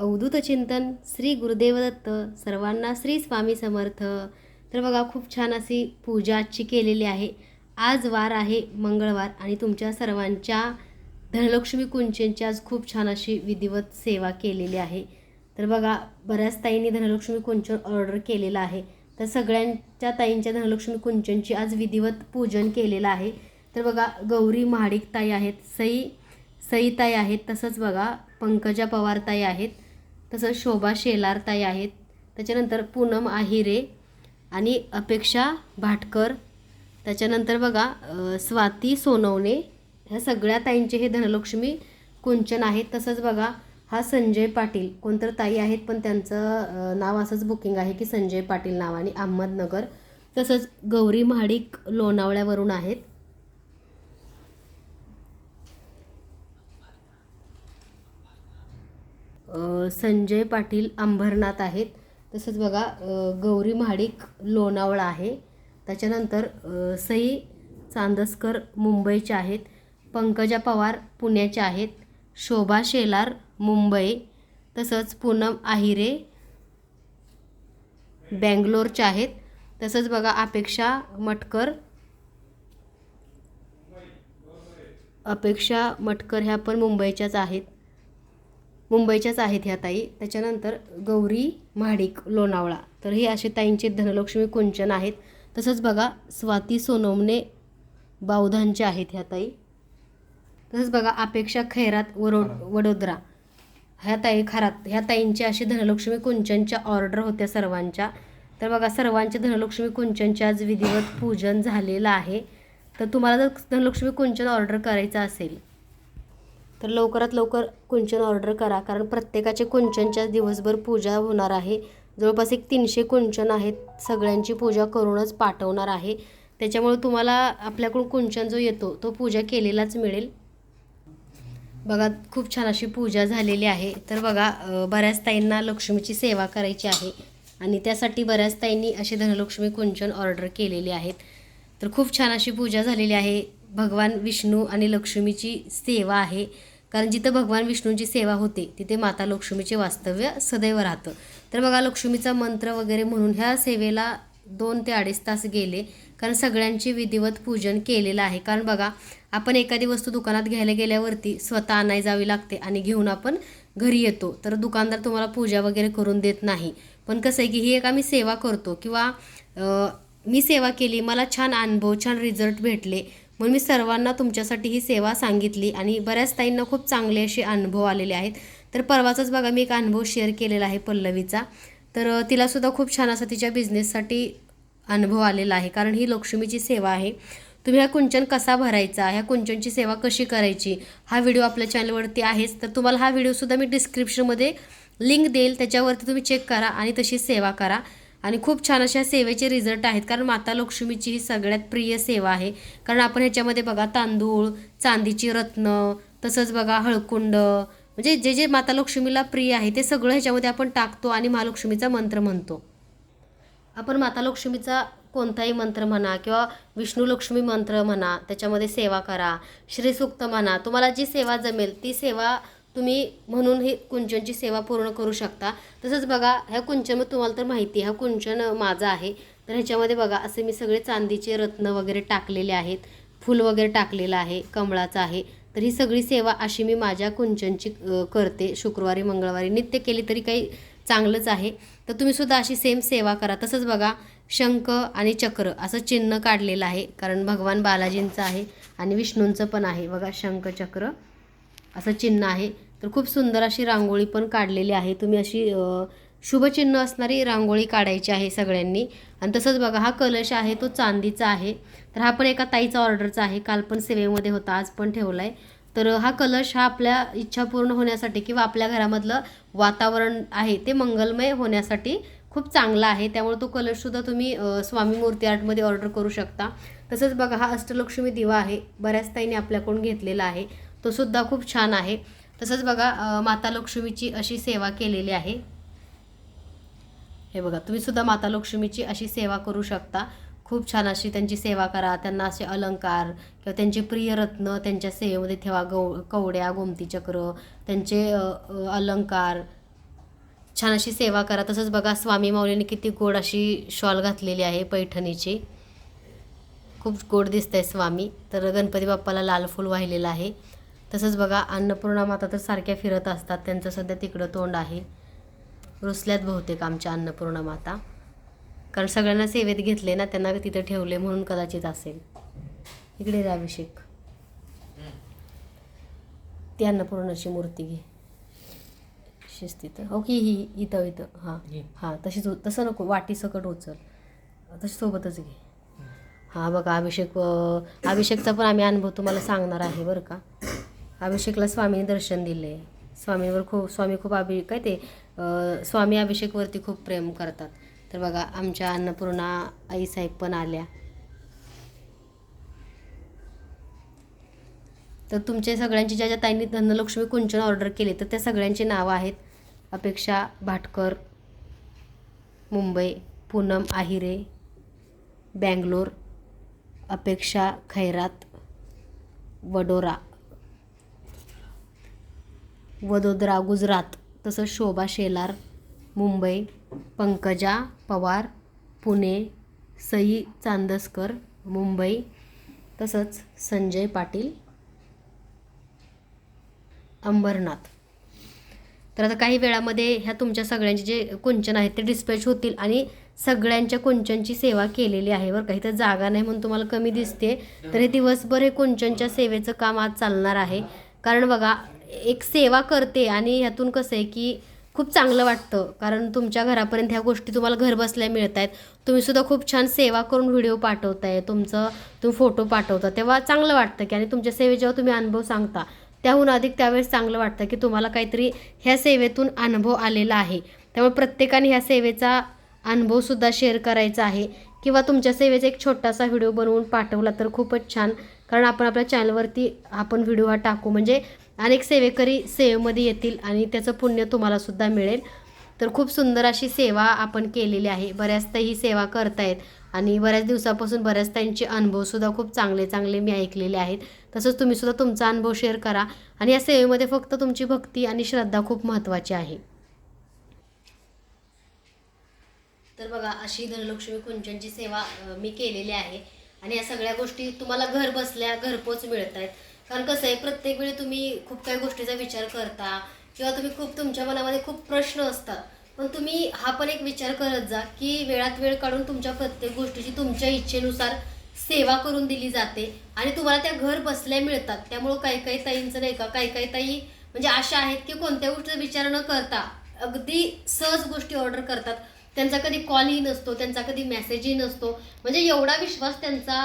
अवधूत चिंतन श्री गुरुदेवदत्त सर्वांना श्री स्वामी समर्थ. तर बघा खूप छान अशी पूजा आजची केलेली आहे. आज वार आहे मंगळवार आणि तुमच्या सर्वांच्या धनलक्ष्मी कुंचनची आज खूप छान अशी विधिवत सेवा केलेली आहे. तर बघा बऱ्याच ताईंनी धनलक्ष्मी कुंचन ऑर्डर केलेलं आहे. तर सगळ्यांच्या ताईंच्या धनलक्ष्मी कुंचनची आज विधिवत पूजन केलेलं आहे. तर बघा गौरी महाडिक ताई आहेत सई सईताई आहेत तसंच बघा पंकजा पवार ताई आहेत. तसंच शोभा शेलारताई आहेत. त्याच्यानंतर पूनम आहिरे आणि अपेक्षा भाटकर. त्याच्यानंतर बघा स्वाती सोनवणे. ह्या सगळ्या ताईंचे हे धनलक्ष्मी कुंचन आहेत. तसंच बघा हा संजय पाटील. कोणतर ताई आहेत पण त्यांचं नाव असंच बुकिंग आहे की संजय पाटील नावाने अहमदनगर. तसंच गौरी महाडिक लोणावळ्यावरून आहेत. संजय पाटील अंबरनाथ आहेत. तसंच बघा गौरी महाडिक लोणावळा आहे. त्याच्यानंतर सई चांदसकर मुंबईच्या आहेत. पंकजा पवार पुण्याच्या आहेत. शोभा शेलार मुंबई. तसंच पूनम आहिरे बँगलोरच्या आहेत. तसंच बघा अपेक्षा मटकर. अपेक्षा मटकर ह्या पण मुंबईच्याच आहेत. मुंबईच्याच आहेत ह्या ताई. त्याच्यानंतर गौरी महाडिक लोणावळा. तर हे असे ताईंचे धनलक्ष्मी कुंचन आहेत. तसंच बघा स्वाती सोनवणे बावधांचे आहेत ह्या ताई. तसंच बघा अपेक्षा खैरात वरो वडोदरा. ह्या ताई खरात. ह्या ताईंच्या अशी धनलक्ष्मी कुंचनच्या ऑर्डर होत्या सर्वांच्या. तर बघा सर्वांच्या धनलक्ष्मी कुंचनच्या आज विधिवत पूजन झालेलं आहे. तर तुम्हाला जर धनलक्ष्मी कुंचन ऑर्डर करायचं असेल तर लवकरात लवकर कुंचन ऑर्डर करा. कारण प्रत्येकाचे कुंचनच्या दिवसभर पूजा होणार आहे. जवळपास एक तीनशे कुंचन आहेत. सगळ्यांची पूजा करूनच पाठवणार आहे. त्याच्यामुळे तुम्हाला आपल्याकडून कुंचन जो येतो तो पूजा केलेलाच मिळेल. बघा खूप छान अशी पूजा झालेली आहे. तर बघा बऱ्याच ताईंना लक्ष्मीची सेवा करायची आहे. आणि त्यासाठी बऱ्याच ताईंनी असे धनलक्ष्मी कुंचन ऑर्डर केलेले आहेत. तर खूप छान अशी पूजा झालेली आहे. भगवान विष्णू आणि लक्ष्मीची सेवा आहे. कारण जिथं भगवान विष्णूंची सेवा होते तिथे माता लक्ष्मीचे वास्तव्य सदैव राहतं. तर बघा लक्ष्मीचा मंत्र वगैरे म्हणून ह्या सेवेला दोन ते अडीच तास गेले कारण सगळ्यांची विधिवत पूजन केलेलं आहे. कारण बघा आपण एखादी वस्तू दुकानात घ्यायला गेल्यावरती स्वतः आणाय जावी लागते आणि घेऊन आपण घरी येतो. तर दुकानदार तुम्हाला पूजा वगैरे करून देत नाही. पण कसं आहे की ही एक आम्ही सेवा करतो किंवा मी सेवा केली मला छान अनुभव छान रिझल्ट भेटले म्हणून मी सर्वांना तुमच्यासाठी ही सेवा सांगितली आणि बऱ्याच ताईंना खूप चांगले असे अनुभव आलेले आहेत. तर परवाचाच बघा मी एक अनुभव शेअर केलेला आहे पल्लवीचा. तर तिलासुद्धा खूप छान असा तिच्या बिझनेससाठी अनुभव आलेला आहे. कारण ही लक्ष्मीची सेवा आहे. तुम्ही हा कुंचन कसा भरायचा? ह्या कुंचनची सेवा कशी करायची? हा व्हिडिओ आपल्या चॅनलवरती आहेच. तर तुम्हाला हा व्हिडिओसुद्धा मी डिस्क्रिप्शनमध्ये लिंक देईल. त्याच्यावरती तुम्ही चेक करा आणि तशी सेवा करा. आणि खूप छान अशा सेवेचे रिझल्ट आहेत. कारण माता लक्ष्मीची ही सगळ्यात प्रिय सेवा आहे. कारण आपण ह्याच्यामध्ये बघा तांदूळ चांदीची रत्न तसंच बघा हळकुंड म्हणजे जे जे माता लक्ष्मीला प्रिय आहे ते सगळं ह्याच्यामध्ये आपण टाकतो आणि महालक्ष्मीचा मंत्र म्हणतो. आपण माता लक्ष्मीचा कोणताही मंत्र म्हणा किंवा विष्णू लक्ष्मी मंत्र म्हणा त्याच्यामध्ये सेवा करा. श्रीसूक्त म्हणा तुम्हाला जी सेवा जमेल ती सेवा तुम्ही म्हणून ही कुंचनची सेवा पूर्ण करू शकता. तसंच बघा ह्या कुंचन तुम्हाला तर माहिती आहे हा कुंचन माझा आहे. तर ह्याच्यामध्ये बघा असे मी सगळे चांदीचे रत्न वगैरे टाकलेले आहेत. फूल वगैरे टाकलेलं आहे कमळाचं आहे. तर ही सगळी सेवा अशी मी माझ्या कुंचनची करते. शुक्रवारी मंगळवारी नित्य केली तरी काही चांगलंच आहे. तर तुम्ही सुद्धा अशी सेम सेवा करा. तसंच बघा शंख आणि चक्र असं चिन्ह काढलेलं आहे. कारण भगवान बालाजींचं आहे आणि विष्णूंचं पण आहे. बघा शंख चक्र. असं चिन्ह आहे. तर खूप सुंदर अशी रांगोळी पण काढलेली आहे. तुम्ही अशी शुभचिन्ह असणारी रांगोळी काढायची आहे सगळ्यांनी. आणि तसंच बघा हा कलश आहे तो चांदीचा आहे. तर हा पण एका ताईचा ऑर्डरचा आहे. काल पण सेवेमध्ये होता आज पण ठेवला आहे तर हा कलश हा आपल्या इच्छा पूर्ण होण्यासाठी किंवा आपल्या घरामधलं वातावरण आहे ते मंगलमय होण्यासाठी खूप चांगला आहे. त्यामुळे तो कलशसुद्धा तुम्ही स्वामी मूर्ती आर्टमध्ये ऑर्डर करू शकता. तसंच बघा हा अष्टलक्ष्मी दिवा आहे. बऱ्याच ताईंनी आपल्याकडून घेतलेला आहे. तो सुद्धा खूप छान आहे. तसंच बघा माता लक्ष्मीची अशी सेवा केलेली आहे. हे बघा तुम्ही सुद्धा माता लक्ष्मीची अशी सेवा करू शकता. खूप छान अशी त्यांची सेवा करा त्यांना असे अलंकार किंवा त्यांचे प्रिय रत्न त्यांच्या सेवेमध्ये ठेवा गौ कवड्या गोमती चक्र त्यांचे अलंकार. छान अशी सेवा करा. तसंच बघा स्वामी माऊलीने किती गोड अशी शॉल घातलेली आहे पैठणीची. खूप गोड दिसत आहे स्वामी. तर गणपती बाप्पाला लाल फूल वाहिलेलं आहे. तसंच बघा अन्नपूर्णा माता तर सारख्या फिरत असतात. त्यांचं सध्या तिकडं तोंड आहे. रुसल्यात बहुतेक आमच्या अन्नपूर्णा माता. कारण सगळ्यांना सेवेत घेतले ना त्यांना तिथं ठेवले म्हणून कदाचित असेल. इकडे अभिषेक. ती अन्नपूर्णाची मूर्ती घे. शिस्तीत ओके ही इथं इथं. हां हां तशीच तसं नको वाटी सकट उचल. तशी सोबतच घे. हां बघा अभिषेक अभिषेकचा पण आम्ही अनुभव तुम्हाला सांगणार आहे बरं का. अभिषेकला स्वामीने दर्शन दिले. स्वामीवर खूप स्वामी खूप अभि काय ते स्वामी अभिषेकवरती खूप प्रेम करतात. तर बघा आमच्या अन्नपूर्णा आईसाहेब पण आल्या. तर तुमचे सगळ्यांची ज्या ज्या ताईंनी धनलक्ष्मी कुंचन ऑर्डर केले तर त्या सगळ्यांची नावं आहेत. अपेक्षा भाटकर मुंबई पूनम आहिरे बँगलोर अपेक्षा खैरात वडोरा. वडोदरा गुजरात. तसंच शोभा शेलार मुंबई पंकजा पवार पुणे सई चांदसकर मुंबई. तसंच संजय पाटील अंबरनाथ. तर आता काही वेळामध्ये ह्या तुमच्या सगळ्यांचे जे कुंचन आहेत ते डिस्पॅच होतील आणि सगळ्यांच्या कुंचनची सेवा केलेली आहे बरं काही तर जागा नाही म्हणून तुम्हाला कमी दिसते तर हे दिवसभर हे कुंचनच्या सेवेचं काम आज चालणार आहे. कारण बघा एक सेवा करते आणि ह्यातून कसं आहे की खूप चांगलं वाटतं. कारण तुमच्या घरापर्यंत ह्या गोष्टी तुम्हाला घर बसल्या मिळत आहेत तुम्हीसुद्धा खूप छान सेवा करून व्हिडिओ पाठवताय. तुमचं तुम्ही फोटो पाठवता. तेव्हा चांगलं वाटतं की आणि तुमच्या सेवे जेव्हा तुम्ही अनुभव सांगता त्याहून अधिक त्यावेळेस चांगलं वाटतं की तुम्हाला काहीतरी ह्या सेवेतून अनुभव आलेला आहे. त्यामुळे प्रत्येकाने ह्या सेवेचा अनुभवसुद्धा शेअर करायचा आहे. किंवा तुमच्या सेवेचा एक छोटासा व्हिडिओ बनवून पाठवला तर खूपच छान. कारण आपण आपल्या चॅनलवरती आपण व्हिडिओ हा टाकू. म्हणजे अनेक सेवेकरी सेवेमध्ये येतील आणि त्याचं पुण्य तुम्हालासुद्धा मिळेल. तर खूप सुंदर अशी सेवा आपण केलेली आहे. बऱ्याचदा ही सेवा करतायत आणि बऱ्याच दिवसापासून बऱ्याच त्यांचे अनुभवसुद्धा खूप चांगले चांगले मी ऐकलेले आहेत. तसंच तुम्हीसुद्धा तुमचा अनुभव शेअर करा आणि या सेवेमध्ये फक्त तुमची भक्ती आणि श्रद्धा खूप महत्त्वाची आहे. तर बघा अशी धनलक्ष्मी कुंचनची सेवा मी केलेली आहे. आणि या सगळ्या गोष्टी तुम्हाला घर बसल्या घरपोच मिळत आहेत कारण कसं आहे प्रत्येक वेळी तुम्ही खूप काही गोष्टीचा विचार करता किंवा तुम्ही खूप तुमच्या मनामध्ये खूप प्रश्न असतात. पण तुम्ही हा पण एक विचार करत जा की वेळात वेळ काढून तुमच्या प्रत्येक गोष्टीची तुमच्या इच्छेनुसार सेवा करून दिली जाते आणि तुम्हाला त्या घर बसल्या मिळतात. त्यामुळं काही काही ताईंचं नाही का काही काही ताई म्हणजे अशा आहेत की कोणत्या गोष्टीचा विचार न करता अगदी सहज गोष्टी ऑर्डर करतात. त्यांचा कधी कॉलही नसतो त्यांचा कधी मेसेजही नसतो. म्हणजे एवढा विश्वास त्यांचा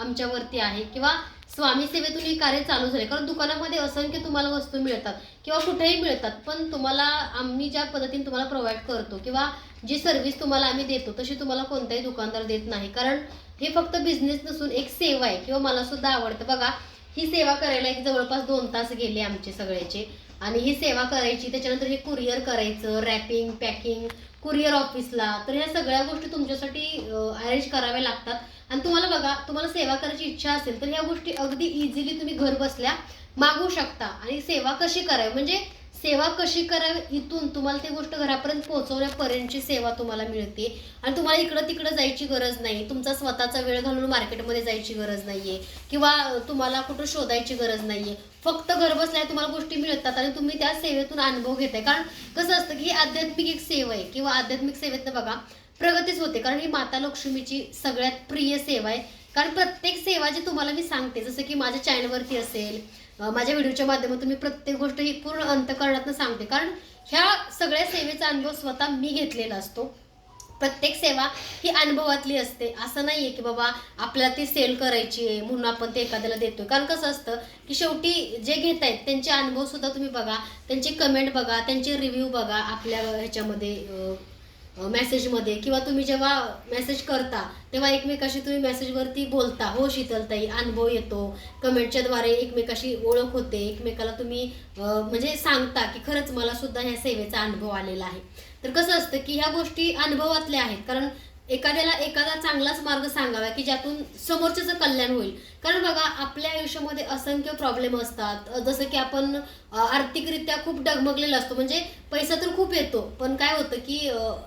आमच्यावरती आहे किंवा स्वामी सेवेतून हे कार्य चालू झाले. कारण दुकानामध्ये असंख्य तुम्हाला वस्तू मिळतात किंवा कुठेही मिळतात पण तुम्हाला आम्ही ज्या पद्धतीने तुम्हाला प्रोव्हाइड करतो किंवा जी सर्व्हिस तुम्हाला आम्ही देतो तशी तुम्हाला कोणताही दुकानदार देत नाही. कारण हे फक्त बिझनेस नसून एक सेवा आहे किंवा मला सुद्धा आवडतं. बघा ही सेवा करायला एक जवळपास दोन तास गेले आमचे सगळ्याचे. आणि ही सेवा करायची त्याच्यानंतर हे कुरिअर करायचं रॅपिंग पॅकिंग कुरिअर ऑफिसला तर ह्या सगळ्या गोष्टी तुमच्यासाठी अरेंज कराव्या लागतात. आणि तुम्हाला बघा तुम्हाला सेवा करायची इच्छा असेल तर ह्या गोष्टी अगदी इझिली तुम्ही घर बसल्या मागवू शकता. आणि सेवा कशी करावी? म्हणजे सेवा कशी करावी? इथून तुम्हाला ती गोष्ट घरापर्यंत पोहोचवण्यापर्यंतची सेवा तुम्हाला मिळते. आणि तुम्हाला इकडं तिकडं जायची गरज नाही. तुमचा स्वतःचा वेळ घालून मार्केटमध्ये जायची गरज नाहीये. किंवा तुम्हाला कुठं शोधायची गरज नाहीये. फक्त घर बसल्या तुम्हाला गोष्टी मिळतात आणि तुम्ही त्या सेवेतून अनुभव घेताय. कारण कसं असतं की ही आध्यात्मिक एक सेवा आहे. किंवा आध्यात्मिक सेवेतनं बघा प्रगतीच होते. कारण ही माता लक्ष्मीची सगळ्यात प्रिय सेवा आहे. कारण प्रत्येक सेवा जी तुम्हाला मी सांगते जसं की माझ्या चॅनलवरती असेल माझ्या व्हिडिओच्या माध्यमातून मी प्रत्येक गोष्ट ही पूर्ण अंतकरणातून सांगते. कारण ह्या सगळ्या सेवेचा अनुभव स्वतः मी घेतलेला असतो. प्रत्येक सेवा ही अनुभवातली असते. असं नाही आहे की बाबा आपल्याला ती सेल करायची आहे म्हणून आपण ते एखाद्याला देतोय. कारण कसं असतं की शेवटी जे घेत आहेत त्यांचे अनुभव सुद्धा तुम्ही बघा त्यांचे कमेंट बघा त्यांचे रिव्ह्यू बघा आपल्या ह्याच्यामध्ये मेसेजमध्ये किंवा तुम्ही जेव्हा मेसेज करता तेव्हा एकमेकाशी तुम्ही मेसेजवरती बोलता. हो शीतलताई अनुभव येतो. कमेंटच्या द्वारे एकमेकाशी ओळख होते. एकमेकाला तुम्ही म्हणजे सांगता की खरंच मला सुद्धा ह्या सेवेचा अनुभव आलेला आहे. तर कसं असतं की ह्या गोष्टी अनुभवातल्या आहेत. कारण एखाद्याला एखादा चांगलाच मार्ग सांगावा की ज्यातून समोरच्याचं कल्याण होईल. कारण बघा आपल्या आयुष्यामध्ये असंख्य प्रॉब्लेम असतात. जसं की आपण आर्थिकरित्या खूप डगमगलेला असतो. म्हणजे पैसा तर खूप येतो. पण काय होतं की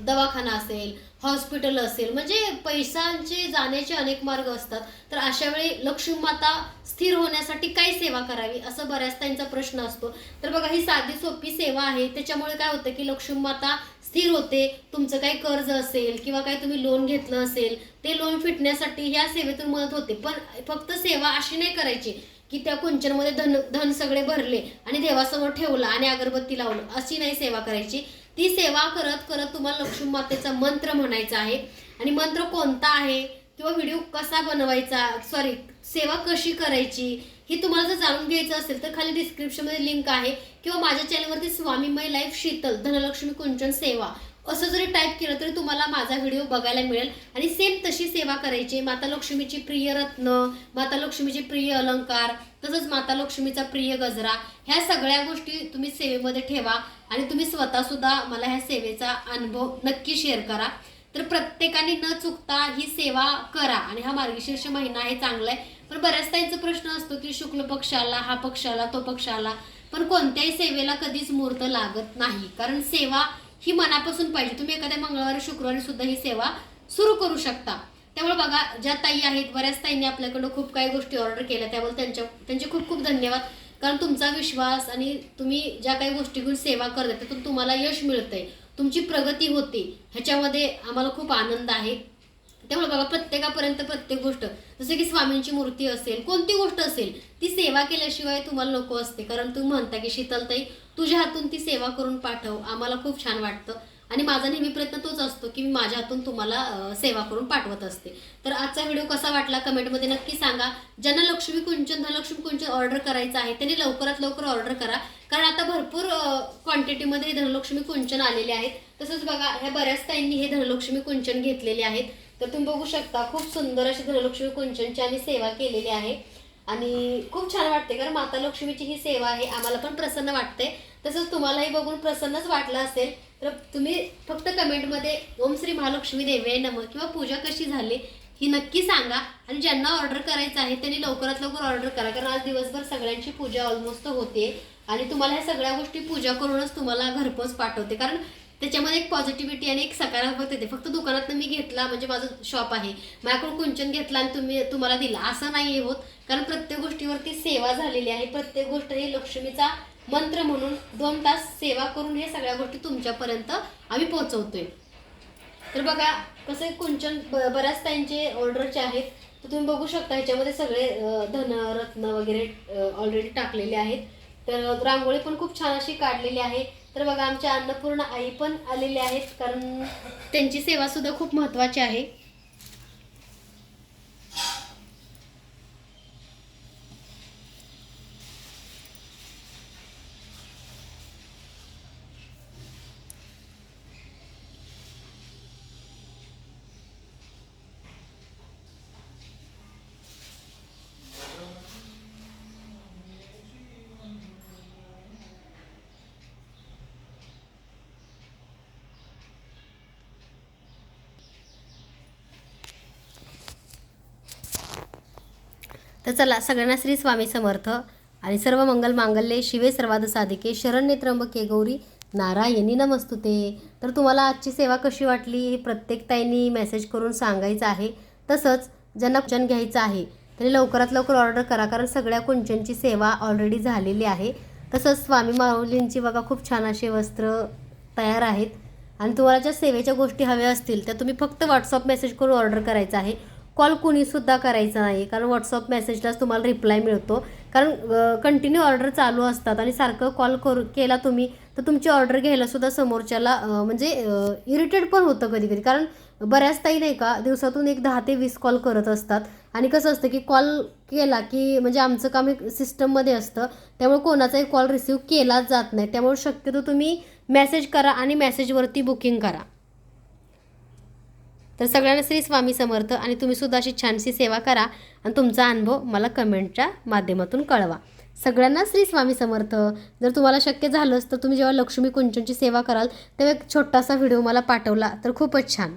दवाखाना असेल हॉस्पिटल असेल म्हणजे पैशांचे जाण्याचे अनेक मार्ग असतात. तर अशा वेळी लक्ष्मी माता स्थिर होण्यासाठी काय सेवा करावी असं बऱ्याच त्यांचा प्रश्न असतो. तर बघा ही साधी सोपी सेवा आहे. त्याच्यामुळे काय होतं की लक्ष्मी माता स्थिर होते. तुमचं काही कर्ज असेल किंवा काही तुम्ही लोन घेतलं असेल ते लोन फिटण्यासाठी ह्या सेवेतून मदत होते. पण फक्त सेवा अशी नाही करायची की त्या कुंचनमध्ये धन धन सगळे भरले आणि देवासमोर ठेवलं आणि अगरबत्ती लावलं. अशी नाही सेवा करायची. ती सेवा करत करत तुम्हाला लक्ष्मी मातेचा मंत्र म्हणायचा आहे. आणि मंत्र कोणता आहे? किंवा व्हिडिओ कसा बनवायचा? सॉरी सेवा कशी करायची? ही तुम्हाला जर जाणून घ्यायचं असेल तर खाली डिस्क्रिप्शनमध्ये लिंक आहे. किंवा माझ्या चॅनलवरती स्वामी मै लाईफ शीतल धनलक्ष्मी कुंचन सेवा. असं जरी टाईप केलं तरी तुम्हाला माझा व्हिडिओ बघायला मिळेल. आणि सेम तशी सेवा करायची. माता लक्ष्मीची प्रिय रत्न माता लक्ष्मीचे प्रिय अलंकार तसंच माता लक्ष्मीचा प्रिय गजरा ह्या सगळ्या गोष्टी तुम्ही सेवेमध्ये ठेवा. आणि तुम्ही स्वतःसुद्धा मला ह्या सेवेचा अनुभव नक्की शेअर करा. तर प्रत्येकाने न चुकता ही सेवा करा. आणि हा मार्गशीर्ष महिना आहे चांगला आहे. पण बऱ्याच त्यांचा प्रश्न असतो की शुक्ल पक्ष आला हा पक्ष आला तो पक्ष आला पण कोणत्याही सेवेला कधीच मुहूर्त लागत नाही. कारण सेवा ही मनापासून पाहिजे. तुम्ही एखाद्या मंगळवारी शुक्रवारी सुद्धा ही सेवा सुरू करू शकता. त्यामुळे बघा ज्या ताई आहेत बऱ्याच ताईंनी आपल्याकडं खूप काही गोष्टी ऑर्डर केल्या. त्यामुळे त्यांच्या त्यांचे खूप खूप धन्यवाद. कारण तुमचा विश्वास आणि तुम्ही ज्या काही गोष्टी घेऊन सेवा करता त्यातून तुम्हाला यश मिळतंय. तुमची प्रगती होते. ह्याच्यामध्ये आम्हाला खूप आनंद आहे. त्यामुळे बघा प्रत्येकापर्यंत प्रत्येक गोष्ट जसं की स्वामींची मूर्ती असेल कोणती गोष्ट असेल ती सेवा केल्याशिवाय तुम्हाला नको असते. कारण तुम्ही म्हणता की शीतलताई तुझ्या हातून ती सेवा करून पाठव. आम्हाला खूप छान वाटतं. आणि माझा नेहमी प्रयत्न तोच असतो की मी माझ्या हातून तुम्हाला सेवा करून पाठवत असते. तर आजचा व्हिडिओ कसा वाटला कमेंटमध्ये नक्की सांगा. ज्यांना लक्ष्मी कुंचन धनलक्ष्मी कुंचन ऑर्डर करायचं आहे त्यांनी लवकरात लवकर ऑर्डर करा. कारण आता भरपूर क्वांटिटीमध्ये धनलक्ष्मी कुंचन आलेले आहेत. तसंच बघा ह्या बऱ्याच ताईंनी हे धनलक्ष्मी कुंचन घेतलेले आहेत. तर तुम्ही बघू शकता खूप सुंदर अशी धनलक्ष्मी कुंचनची आम्ही सेवा केलेली आहे. आणि खूप छान वाटते कारण माता लक्ष्मीची ही सेवा आहे आम्हाला पण प्रसन्न वाटते तसंच तुम्हालाही बघून प्रसन्नच वाटलं असेल तर तुम्ही फक्त कमेंटमध्ये ओम श्री महालक्ष्मी देवे नम किंवा पूजा कशी झाली ही नक्की सांगा. आणि ज्यांना ऑर्डर करायचं आहे त्यांनी लवकरात लवकर ऑर्डर करा कारण आज दिवसभर सगळ्यांची पूजा ऑलमोस्ट होते. आणि तुम्हाला ह्या सगळ्या गोष्टी पूजा करूनच तुम्हाला घरपोच पाठवते कारण त्याच्यामध्ये एक पॉझिटिव्हिटी आणि एक सकारात्मक येते. फक्त दुकानात मी घेतला म्हणजे माझं शॉप आहे. माझ्याकडून कुंचन घेतला आणि तुम्ही तुम्हाला दिला. असं नाही होत. कारण प्रत्येक गोष्टीवरती सेवा झालेली आहे. प्रत्येक गोष्ट ही लक्ष्मीचा मंत्र म्हणून दोन तास सेवा करून हे सगळ्या गोष्टी तुमच्यापर्यंत आम्ही पोहोचवतोय. तर बघा कसं कुंचन ब- बऱ्याच त्यांचे ऑर्डरचे आहेत तर तुम्ही बघू शकता ह्याच्यामध्ये सगळे धन रत्न वगैरे ऑलरेडी टाकलेले आहेत. तर रांगोळी पण खूप छान अशी काढलेली आहे. तर बघा आमच्या अन्नपूर्ण आई पण आलेल्या आहेत कारण त्यांची सेवा सुद्धा खूप महत्त्वाची आहे. तर चला सगळ्यांना श्री स्वामी समर्थ आणि सर्व मंगल मांगल्ये शिवे सर्वाद साधिके शरण्य त्र्यंबके गौरी नारायणी नमस्तुते. तर तुम्हाला आजची सेवा कशी वाटली हे प्रत्येक ताईंनी मेसेज करून सांगायचं आहे. तसंच ज्यांना कुंचन घ्यायचं आहे त्यांनी लवकरात लवकर ऑर्डर करा कारण सगळ्या कुंचनची सेवा ऑलरेडी झालेली आहे. तसंच स्वामी माऊलींची बघा खूप छान असे वस्त्र तयार आहेत. आणि तुम्हाला ज्या सेवेच्या गोष्टी हव्या असतील त्या तुम्ही फक्त व्हॉट्सअप मेसेज करून ऑर्डर करायचं आहे. कॉल कुणीसुद्धा करायचा नाही. कारण व्हॉट्सअप मेसेजलाच तुम्हाला रिप्लाय मिळतो. कारण कंटिन्यू ऑर्डर चालू असतात आणि सारखं कॉल करू केला तुम्ही तर तुमची ऑर्डर घ्यायलासुद्धा समोरच्याला म्हणजे इरिटेट पण होतं कधी कधी कारण बऱ्याच ताई नाही का दिवसातून एक दहा ते वीस कॉल करत असतात. आणि कसं असतं की कॉल केला की म्हणजे आमचं काम एक सिस्टममध्ये असतं. त्यामुळे कोणाचाही कॉल रिसीव केलाच जात नाही. त्यामुळे शक्यतो तुम्ही मेसेज करा आणि मेसेजवरती बुकिंग करा. तर सगळ्यांना श्री स्वामी समर्थ आणि तुम्ही सुद्धा अशी छानशी सेवा करा आणि तुमचा अनुभव मला कमेंटच्या माध्यमातून कळवा. सगळ्यांना श्री स्वामी समर्थ. जर तुम्हाला शक्य झालंच तर तुम्ही जेव्हा लक्ष्मी कुंचनची सेवा कराल तेव्हा एक छोटासा व्हिडिओ मला पाठवला तर खूपच छान.